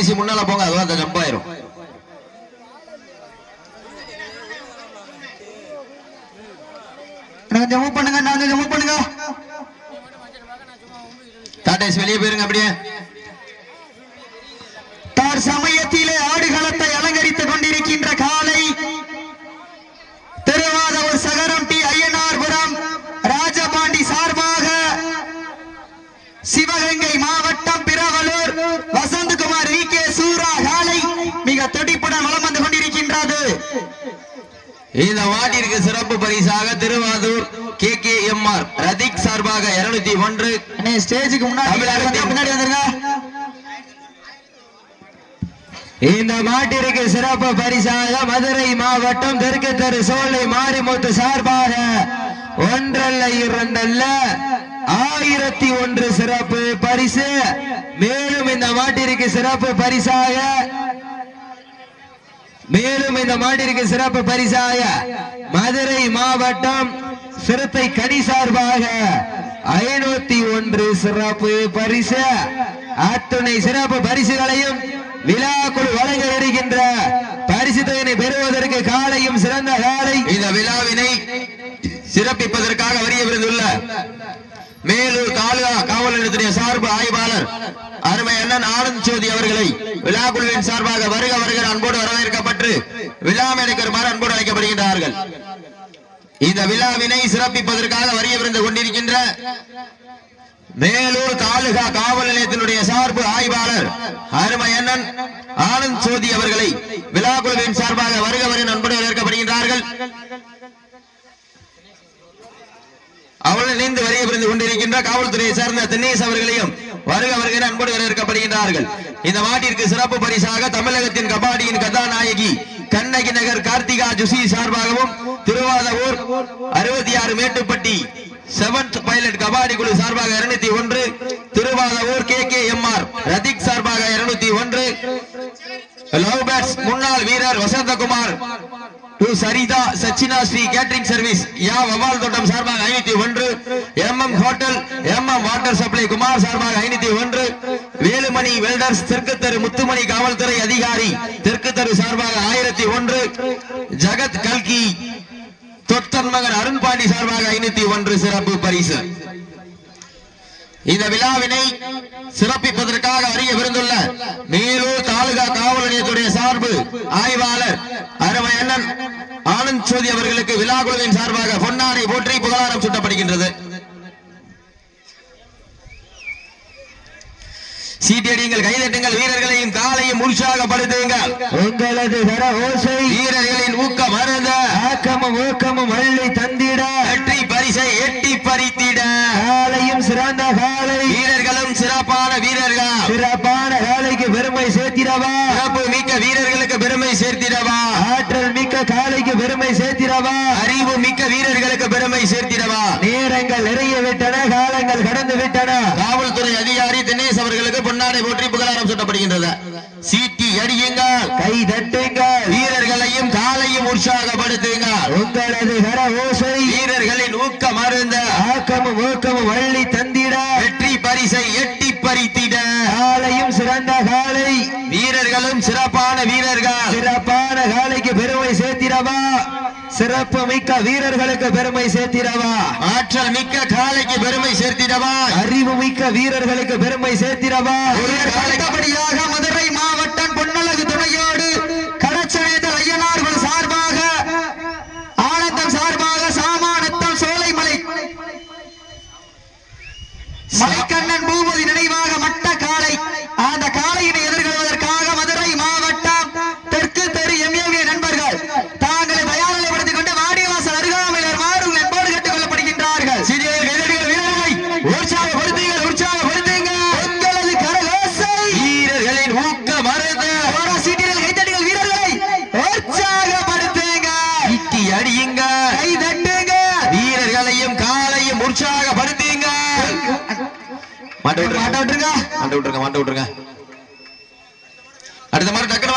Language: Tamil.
கடைசி முன்னால போங்க அதுவும் அந்த ஜம்ப் ஆயிரும். மூவ் பண்ணுங்க நான் கொஞ்சம் மூவ் பண்ணுங்க. வெளியே போயிருங்க அப்படியே தார் சமயத்திலே ஆடுகளத்தை அலங்கரித்துக் கொண்டிருக்கின்ற காலை திருவாதூர் சகரம் டி ஐயனார்புரம் ராஜபாண்டி சார்பாக சிவகங்கை மாவட்டம் பிரவலூர் வசந்தகுமார் வி கே சூரா காலை மிக துடிப்புடன் வலம் வந்து கொண்டிருக்கின்றது இந்த மாட்டிற்கு சிறப்பு பரிசாக Thiruvathur K K M R Rathik சார்பாக இருநூத்தி ஒன்று. ஸ்டேஜுக்கு முன்னாடி தமிழகத்தின் முன்னாடி வந்துருங்க. இந்த மாட்டிற்கு சிறப்பு பரிசாக மதுரை மாவட்டம் தெற்கு தெரு சோலை மாரிமுத்து சார்பாக ஒன்றல்ல இரண்டல்ல ஆயிரத்தி ஒன்று சிறப்பு பரிசு. மேலும் இந்த மாட்டிற்கு சிறப்பு பரிசாக மேலும் இந்த மாட்டிற்கு சிறப்பு பரிசாக மதுரை மாவட்டம் சிறுத்தை கனி சார்பாக ஐநூத்தி ஒன்று சிறப்பு பரிசு. அத்துணை சிறப்பு பரிசுகளையும் விழா குழு வழங்க இருக்கின்ற பரிசு தொகையினை பெறுவதற்கு காலையும் சிறந்த காலை இந்த விழாவினை சிறப்பிப்பதற்காக வரிய விருந்துள்ள மேலூர் தாலுகா காவல் நிலையத்துடைய சார்பு ஆய்வாளர் அருமை அண்ணன் ஆனந்த் சோதி அவர்களை விழா குழுவின் சார்பாக வருக வருகிற அன்போடு வரவேற்கப்பட்டு விழா மேடைக்கருமாறு அன்போடு அழைக்கப்படுகின்றார்கள். இந்த விழாவினை சிறப்பிப்பதற்காக வரியவிருந்து கொண்டிருக்கின்ற மேலூர் தாலுகா காவல் நிலையத்தினுடைய சார்பு ஆய்வாளர் அருமையண்ணன் ஆனந்த் சோதி அவர்களை விழா குழுவின் சார்பாக வருக வரை அன்போடு வரவேற்கப்படுகின்றார்கள் அவர்கள் இணைந்து வரைய புரிந்து கொண்டிருக்கின்ற காவல்துறையை சேர்ந்த தினேஷ் அவர்களையும் வருக வருகிற அன்போடு வரவேற்கப்படுகின்றார்கள். இந்த மாட்டிற்கு சிறப்பு பரிசாக தமிழகத்தின் கபாடியின் கதாநாயகி கண்ணகி நகர் கார்த்திகா ஜுசி சார்பாகவும் திருவாதவூர் அறுபத்தி ஆறு மேட்டுப்பட்டி செவன்த் பைலட் கபாடி குழு சார்பாக இருநூத்தி ஒன்று Thiruvadavur K K M R Rathik சார்பாக இருநூத்தி ஒன்று லவ் பேட்ஸ் முன்னாள் வீரர் வசந்தகுமார் டு சரிதா சச்சினா ஸ்ரீ கேட்டரிங் சர்வீஸ் யா வவால் தோட்டம் சார்பாக ஐநூத்தி ஒன்று M M hotel M M water supply Kumar சார்பாக ஐநூத்தி ஒன்று முத்துமணி வெல்டர்ஸ் தெற்கு தெரு முத்துமணி காவல்துறை அதிகாரி தெற்கு தெரு சார்பாக ஆயிரத்தி ஒன்று ஜகத் கல்கி தொத்தன் மகன் அருண்பாண்டி சார்பாக ஐநூத்தி ஒன்று சிறப்பு பரிசு. இந்த விழாவினை சிறப்பிப்பதற்காக அறிய விருந்துள்ள மேலூர் தாலுகா காவல் நிலையத்துடைய சார்பு ஆய்வாளர் அருமை அண்ணன் ஆனந்த் சோதி அவர்களுக்கு விழா குழுவின் சார்பாக பொன்னாடை போற்றி புகழாரம் சுட்டப்படுகின்றது. சீட்டடியுங்கள் கைதட்டுங்கள் வீரர்களையும் காலையும் உற்சாகப்படுத்துங்கள் உங்களது கர ஓசை வீரர்களின் ஊக்கம் அருந்த ஆக்கமும் ஊக்கமும் அள்ளி தந்திட வெற்றி பரிசை எட்டி பறித்திட. காலையும் சிறந்த காலை வீரர்களும் சிறப்பான வீரர்கள். சிறப்பான காலைக்கு பெருமை சேர்த்திடவா? சிறப்பு மிக்க வீரர்களுக்கு பெருமை சேர்த்திடவா ஆற்றல் மிக்க காலைக்கு பெருமை சேர்த்திடவா அறிவு மிக்க வீரர்களுக்கு பெருமை சேர்த்திடவா விட்டன காலங்கள் கடந்து விட்டன காவல்துறை அதிகாரி தினேஷ் அவர்களுக்கு பொன்னாடை போற்றி புகழாரம் சூட்டப்படுகின்றது. சீட்டி அடியுங்கள். கை தட்டுங்கள். வீரர்களையும் காலையும் உற்சாகப்படுத்துங்கள். உங்களது கர ஓசை. வீரர்களின் ஊக்கம் அருந்த ஆக்கமும் ஊக்கமும் அள்ளி தந்திட. பரிசை எட்டி பறித்திட. காலையும் சிறந்த காலை. வீரர்களும் சிறப்பான வீரர்கள். சிறப்பான காலைக்கு பெருமை சேர்த்திடவா? சிறப்பு மிக்க வீரர்களுக்கு பெருமை சேர்த்திடவா? ஆற்றல் மிக்க காலைக்கு பெருமை சேர்த்திடவா? அறிவு மிக்க வீரர்களுக்கு பெருமை சேர்த்திடவா? மதுரை மாவட்டம் கண்ணன் பூபதி நினைவாக மட்ட காலை அந்த காலையினை எதிர்கொள்வதற்காக மதுரை மாவட்டம் தெற்கு தெரு எம்எல்ஏ நண்பர்கள் தாங்களை தயார் நிலைப்படுத்திக் கொண்டு வாடிவாசல் அருகாமையில் மாறும் என்போடு கேட்டுக் கொள்ளப்படுகின்றார்கள். சிறியர் வீரர்களை உற்சாகப்படுத்துங்கள் கரகோசை. வீரர்களின் ஊக்க அருந்த போரா கைத்தடிகள் வீரர்களை உற்சாகப்படுத்துங்க ஈட்டி அடியுங்க கை தட்டுங்க வீரர்களையும் காலையும் உற்சாகப்படுத்துங்க மாட்ட விட்டுருங்க. மாட்ட விட்டுருங்க. மாட்ட விட்டுருங்க அடுத்த மாதிரி டக்கு